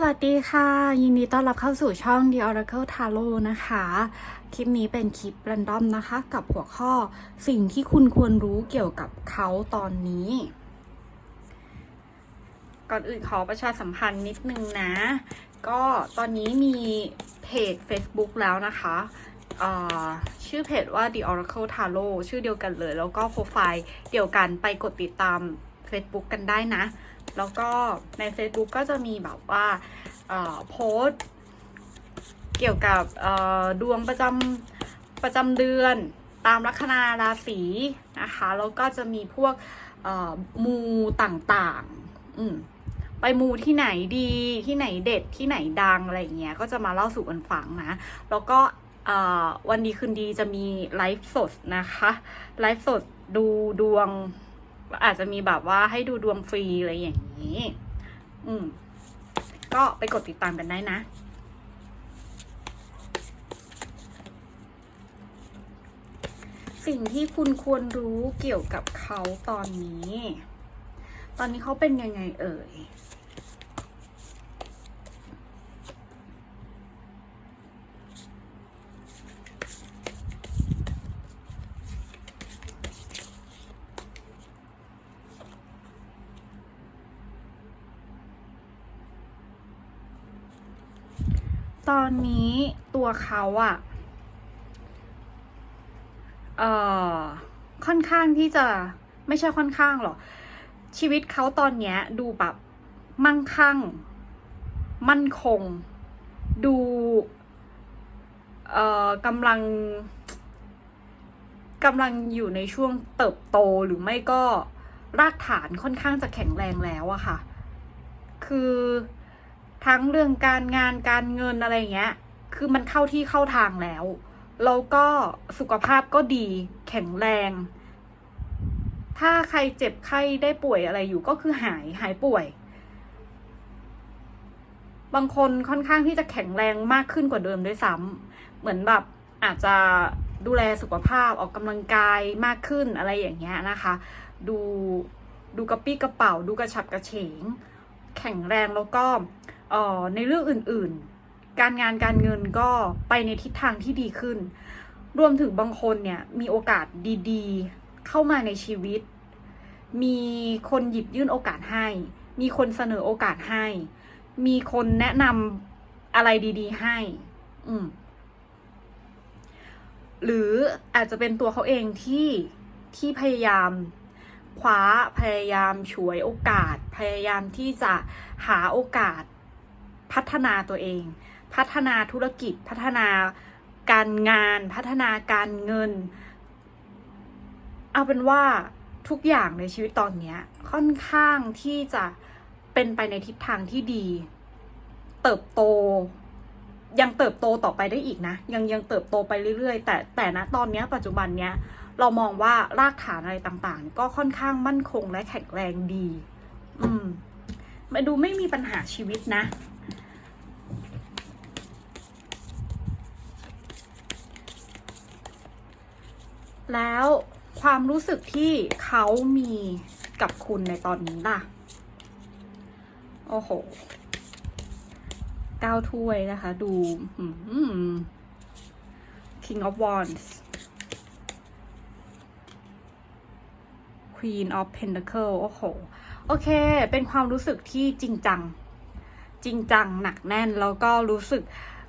สวัสดีค่ะ ยินดีต้อนรับเข้าสู่ช่อง The Oracle Tarot นะคะ คลิปนี้เป็นคลิปรันดอมนะคะ กับหัวข้อสิ่งที่คุณควรรู้เกี่ยวกับเขาตอนนี้ ก่อนอื่นขอประชาสัมพันธ์นิดนึงนะ ก็ตอนนี้มีเพจ Facebook แล้วนะคะชื่อเพจว่า The Oracle Tarot ชื่อเดียวกันเลย แล้วก็โปรไฟล์เดียวกันไปกดติดตาม Facebook กันได้นะ แล้วก็ใน Facebook ก็จะมีแบบว่าโพสเกี่ยวกับดวงประจำประจำเดือนตามลัคนาราศีนะคะ แล้วก็จะมีพวกมูต่างๆอืมไปมูที่ไหนดีที่ไหนเด็ดที่ไหนดังอะไรอย่างเงี้ยก็จะมาเล่าสู่กันฟังนะ แล้วก็วันดีคืนดีจะมีไลฟ์สดนะคะไลฟ์สดดูดวง อาจจะมีแบบว่าให้ดูดวงฟรีอะไรอย่างนี้ อืม ก็ไปกดติดตามกันได้นะ สิ่งที่คุณควรรู้เกี่ยวกับเขาตอนนี้ ตอนนี้เขาเป็นยังไงเอ่ย ตอนนี้ตัวเขาอะเอ่อค่อนข้างที่จะไม่ใช่ค่อนข้างหรอกชีวิตเขาตอนเนี้ย ดูแบบมั่งคั่ง มั่นคง ดูเอ่อกำลังกำลังอยู่ในช่วงเติบโตหรือไม่ก็รากฐานค่อนข้างจะแข็งแรงแล้วอะค่ะ คือ ทั้งเรื่องการงานการเงินอะไรเงี้ย คือมันเข้าที่เข้าทางแล้ว แล้วก็สุขภาพก็ดีแข็งแรง ถ้าใครเจ็บไข้ได้ป่วยอะไรอยู่ก็คือหายหายป่วย บางคนค่อนข้างที่จะแข็งแรงมากขึ้นกว่าเดิมด้วยซ้ำเหมือนแบบอาจจะดูแลสุขภาพออกกำลังกายมากขึ้นอะไรอย่างเงี้ยนะคะ ดูดูกระปี้กระเป๋า ดูกระฉับกระเฉง แข็งแรงแล้วก็ ในเรื่องอื่นๆ การงานการเงินก็ไปในทิศทางที่ดีขึ้น รวมถึงบางคนเนี่ยมีโอกาสดีๆ เข้ามาในชีวิต มีคนหยิบยื่นโอกาสให้ มีคนเสนอโอกาสให้ มีคนแนะนำอะไรดี ๆ ให้ อืมหรืออาจจะเป็นตัวเขาเองที่ที่พยายามคว้าพยายามฉวยโอกาส พยายามที่จะหาโอกาส พัฒนาตัวเอง พัฒนาธุรกิจ พัฒนาการงาน พัฒนาการเงิน เอาเป็นว่าทุกอย่างในชีวิตตอนนี้ค่อนข้างที่จะเป็นไปในทิศทางที่ดี เติบโต ยังเติบโตต่อไปได้อีกนะ ยังยังเติบโตไปเรื่อยๆ แต่แต่นะตอนนี้ปัจจุบันเนี้ยเรามองว่ารากฐานอะไรต่างๆ ก็ค่อนข้างมั่นคงและแข็งแรงดี อืมมาดูไม่มีปัญหาชีวิตนะ แล้วความรู้สึกที่เขามีกับคุณในตอนนี้ล่ะ โอ้โหเก้าถ้วยนะคะ ดูอืม King of Wands Queen of Pentacle โอ้โห โอเค เป็นความรู้สึกที่จริงจัง จริงจังหนักแน่น แล้วก็รู้สึก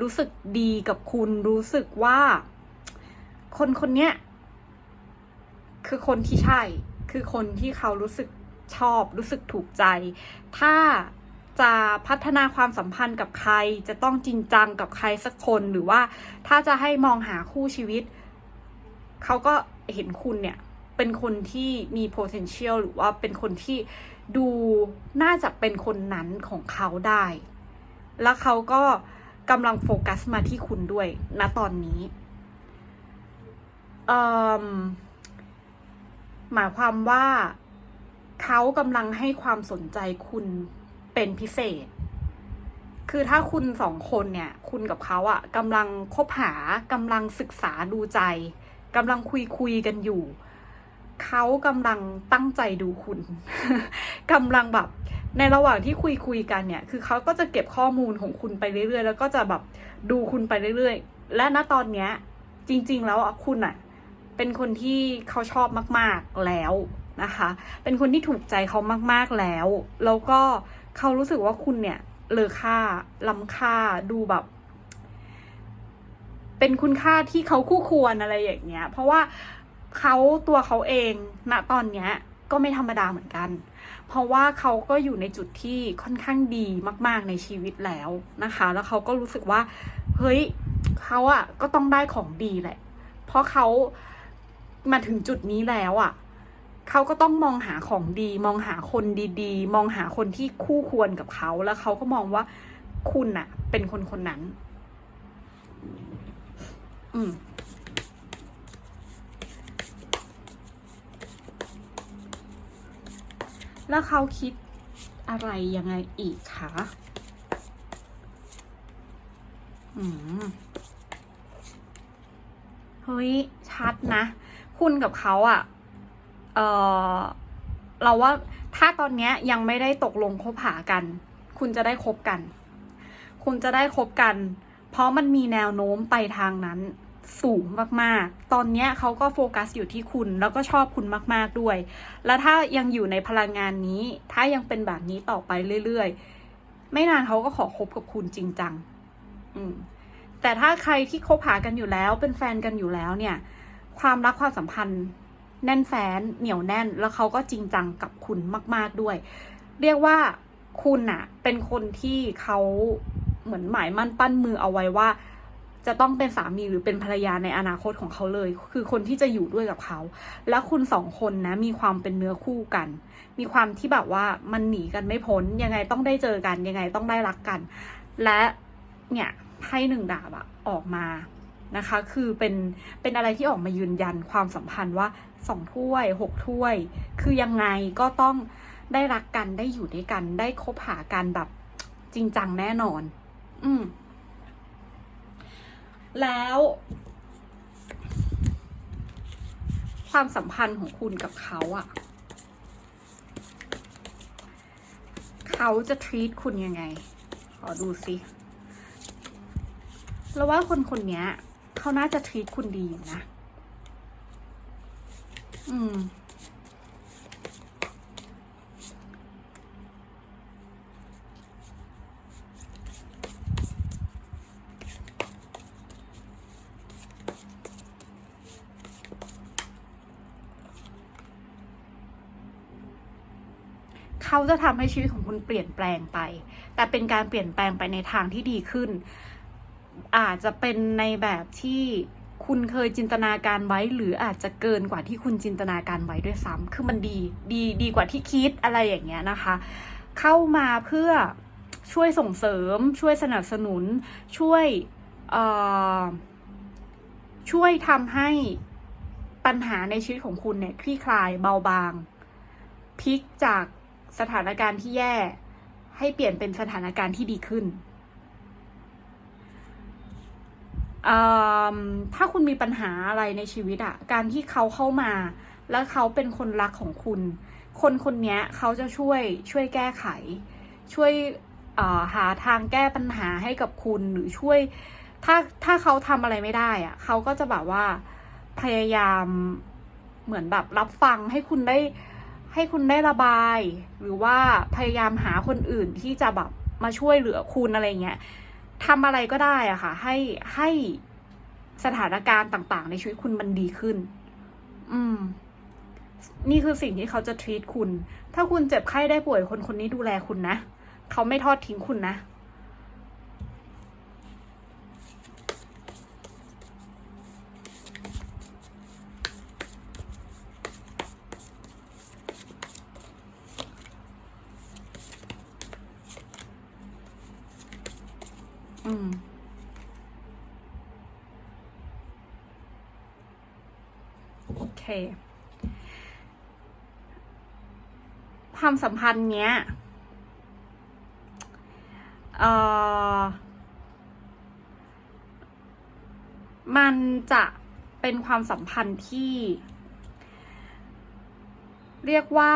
รู้สึกดีกับคุณ รู้สึกว่า คนคนเนี้ย คือคนที่ใช่ คือคนที่เขารู้สึกชอบรู้สึกถูกใจ ถ้าจะพัฒนาความสัมพันธ์กับใคร จะต้องจริงจังกับใครสักคนหรือว่าถ้าจะให้มองหาคู่ชีวิต เขาก็เห็นคุณเนี่ย เป็นคนที่มี potential หรือว่าเป็นคนที่ดูน่าจะเป็นคนนั้นของเขาได้ แล้วเขาก็กำลังโฟกัสมาที่คุณด้วยณตอนนี้ เอ่ม หมายความว่าเขากำลังให้ความสนใจคุณเป็นพิเศษ คือถ้าคุณสองคนเนี่ย คุณกับเขาอะกำลังคบหากำลังศึกษาดูใจกำลังคุยคุยกันอยู่ เขากำลังตั้งใจดูคุณกำลังแบบในระหว่างที่คุยคุยกันเนี่ย คือเขาก็จะเก็บข้อมูลของคุณไปเรื่อยๆ แล้วก็จะแบบดูคุณไปเรื่อยๆ และณตอนเนี้ย จริง ๆ แล้วอะคุณอะ เป็นคนที่เขาชอบมาก ๆแล้วนะคะ เป็นคนที่ถูกใจเขามาก ๆแล้ว แล้วก็เขารู้สึกว่าคุณเนี่ยเลอค่าล้ำค่าดูแบบ เป็นคุณค่าที่เขาคู่ควรอะไรอย่างเงี้ย เพราะว่าเขาตัวเขาเองณตอนเนี้ยก็ไม่ธรรมดาเหมือนกัน เพราะว่าเขาก็อยู่ในจุดที่ค่อนข้างดีมาก ๆ ในชีวิตแล้วนะคะ แล้วเขาก็รู้สึกว่า เฮ้ยเขาอะก็ต้องได้ของดีแหละ เพราะเขา มาถึงจุดนี้แล้วอะเขาก็ต้องมองหาของดี มองหาคนดีๆ มองหาคนที่คู่ควรกับเขาแล้วเขาก็มองว่าคุณอะเป็นคนคนนั้น อืมแล้วเขาคิดอะไรยังไงอีกคะอืม เฮ้ย ชัดนะ คุณกับเขาอะ่ะ เออเราว่าถ้าตอนเนี้ยยังไม่ได้ตกลงคบหากัน คุณจะได้คบกัน คุณจะได้คบกัน เพราะมันมีแนวโน้มไปทางนั้น สูงมากๆ ตอนเนี้ยเขาก็โฟกัสอยู่ที่คุณแล้วก็ชอบคุณมากๆด้วย แล้วถ้ายังอยู่ในพลังงานนี้ ถ้ายังเป็นแบบนี้ต่อไปเรื่อยๆ ไม่นานเขาก็ขอคบกับคุณจริงจัง อืมแต่ถ้าใครที่คบหากันอยู่แล้วเป็นแฟนกันอยู่แล้วเนี่ย ความรักความสัมพันธ์ แน่นแฟนเหนียวแน่น แล้วเขาก็จริงจังกับคุณมาก ๆด้วย เรียกว่าคุณอะเป็นคนที่เขาเหมือนหมายมั่นปั้นมือเอาไว้ว่า จะต้องเป็นสามีหรือเป็นภรรยาในอนาคตของเขาเลย คือคนที่จะอยู่ด้วยกับเขา แล้วคุณสองคนนะ มีความเป็นเนื้อคู่กัน มีความที่แบบว่ามันหนีกันไม่พ้นยังไงต้องได้เจอกันยังไงต้องได้รักกัน และเนี่ยไพ่หนึ่งดาบอะออกมา นะคะ คือเป็นเป็นอะไรที่ออกมายืนยันความสัมพันธ์ว่าสองถ้วยหกถ้วย คือยังไงก็ต้องได้รักกันได้อยู่ด้วยกัน ได้คบหากันแบบจริงจังแน่นอน อืม แล้ว ความสัมพันธ์ของคุณกับเขาอะเขาจะ treat คุณยังไง ขอดูสิ แล้วว่าคนคนนี้ เขาน่าจะ treat คุณดีอยู่นะ อืม เขาจะทำให้ชีวิตของคุณเปลี่ยนแปลงไป แต่เป็นการเปลี่ยนแปลงไปในทางที่ดีขึ้น อาจจะเป็นในแบบที่คุณเคยจินตนาการไว้ หรืออาจจะเกินกว่าที่คุณจินตนาการไว้ด้วยซ้ำคือมันดีดีดีกว่าที่คิดอะไรอย่างเงี้ยนะคะ เข้ามาเพื่อช่วยส่งเสริม ช่วยสนับสนุน ช่วยเอ่อช่วยทำให้ปัญหาในชีวิตของคุณเนี่ยคลี่คลายเบาบางพลิกจากสถานการณ์ที่แย่ ให้เปลี่ยนเป็นสถานการณ์ที่ดีขึ้น ถ้าคุณมีปัญหาอะไรในชีวิตอะการที่เขาเข้ามา แล้วเขาเป็นคนรักของคุณ คนคนนี้เขาจะช่วยช่วยแก้ไข ช่วยหาทางแก้ปัญหาให้กับคุณหรือช่วย ถ้าถ้าเขาทำอะไรไม่ได้อะเขาก็จะแบบว่าพยายามเหมือนแบบรับฟังให้คุณได้ให้คุณได้ระบาย หรือว่าพยายามหาคนอื่นที่จะแบบมาช่วยเหลือคุณอะไรเงี้ย ทำอะไรก็ได้อะค่ะ ให้ให้สถานการณ์ต่าง ๆ ในชีวิตคุณมันดีขึ้น อืม นี่คือสิ่งที่เขาจะทรีตคุณ ถ้าคุณเจ็บไข้ได้ป่วยคนคนนี้ดูแลคุณนะ เขาไม่ทอดทิ้งคุณนะ อืมโอเค ความสัมพันธ์เนี้ยเอ่อมันจะเป็นความสัมพันธ์ที่ เรียกว่า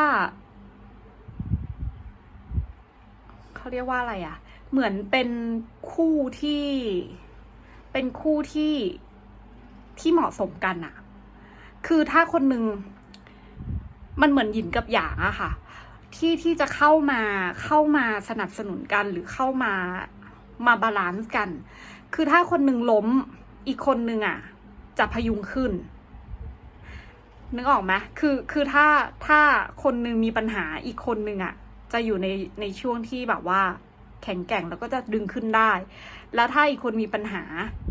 เขาเรียกว่าอะไรอะ่ะ เหมือนเป็นคู่ที่ เป็นคู่ที่ที่เหมาะสมกันอะคือถ้าคนหนึ่งมันเหมือนหยินกับหยางอะค่ะ ที่ที่จะเข้ามาเข้ามาสนับสนุนกันหรือเข้ามามาบาลานซ์กัน คือถ้าคนหนึ่งล้มอีกคนหนึ่งอะจะพยุงขึ้นนึกออกไหมคือ คือถ้า ถ้าคนหนึ่งมีปัญหา อีกคนหนึ่งอะจะอยู่ใน ในช่วงที่แบบว่า แข็งแกร่งแล้วก็จะดึงขึ้นได้ แล้วถ้าอีกคนมีปัญหา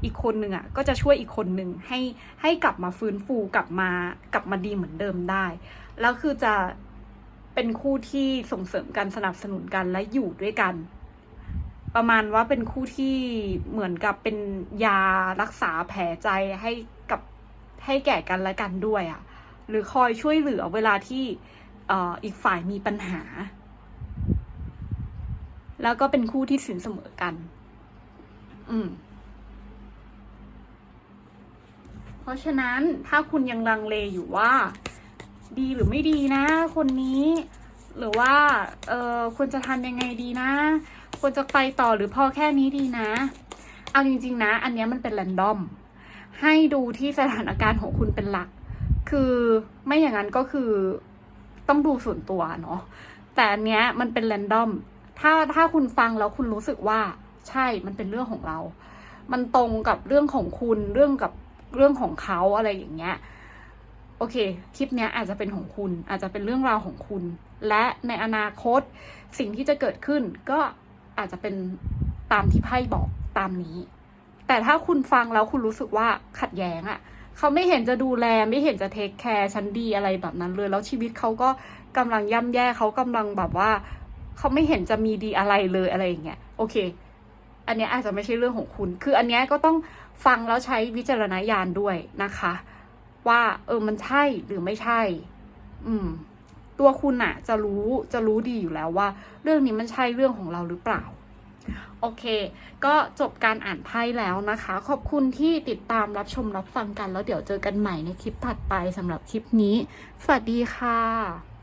อีกคนหนึ่งอะก็จะช่วยอีกคนหนึ่งให้ให้กลับมาฟื้นฟูกลับมากลับมาดีเหมือนเดิมได้ แล้วคือจะเป็นคู่ที่ส่งเสริมกันสนับสนุนกันและอยู่ด้วยกัน ประมาณว่าเป็นคู่ที่เหมือนกับเป็นยารักษาแผลใจให้กับให้แก่กันและกันด้วยอะ หรือคอยช่วยเหลือเวลาที่เอ่ออีกฝ่ายมีปัญหา แล้วก็เป็นคู่ที่สินเสมอกัน อืม เพราะฉะนั้นถ้าคุณยังลังเลอยู่ว่า ดีหรือไม่ดีนะ คนนี้ หรือว่า เออควรจะทำยังไงดีนะ ควรจะไปต่อหรือพอแค่นี้ดีนะ เอาจริง ๆ นะ อันนี้มันเป็นแรนดอม ให้ดูที่สถานการณ์ของคุณเป็นหลัก คือไม่อย่างนั้นก็คือต้องดูส่วนตัวเนาะแต่อันเนี้ยมันเป็นแรนดอม ถ้าถ้าคุณฟังแล้วคุณรู้สึกว่าใช่มันเป็นเรื่องของเรา มันตรงกับเรื่องของคุณเรื่องกับเรื่องของเขาอะไรอย่างเงี้ยโอเค คลิปเนี้ยอาจจะเป็นของคุณ อาจจะเป็นเรื่องราวของคุณ และในอนาคตสิ่งที่จะเกิดขึ้นก็อาจจะเป็นตามที่ไพ่บอกตามนี้ แต่ถ้าคุณฟังแล้วคุณรู้สึกว่าขัดแย้งอะ่ะ เขาไม่เห็นจะดูแลไม่เห็นจะเทคแคร์ฉันดีอะไรแบบนั้นเลย แล้วชีวิตเขาก็กำลังย่ำแย่เขากำลังแบบว่า เขาไม่เห็นจะมีดีอะไรเลยอะไรอย่างเงี้ยโอเค อันนี้อาจจะไม่ใช่เรื่องของคุณ คืออันเนี้ยก็ต้องฟังแล้วใช้วิจารณญาณด้วยนะคะ ว่า เออมันใช่หรือไม่ใช่ อืม ตัวคุณอะจะรู้จะรู้ดีอยู่แล้วว่า เรื่องนี้มันใช่เรื่องของเราหรือเปล่าโอเค ก็จบการอ่านไพ่แล้วนะคะ ขอบคุณที่ติดตามรับชมรับฟังกัน แล้วเดี๋ยวเจอกันใหม่ในคลิปถัดไปสำหรับคลิปนี้ สวัสดีค่ะ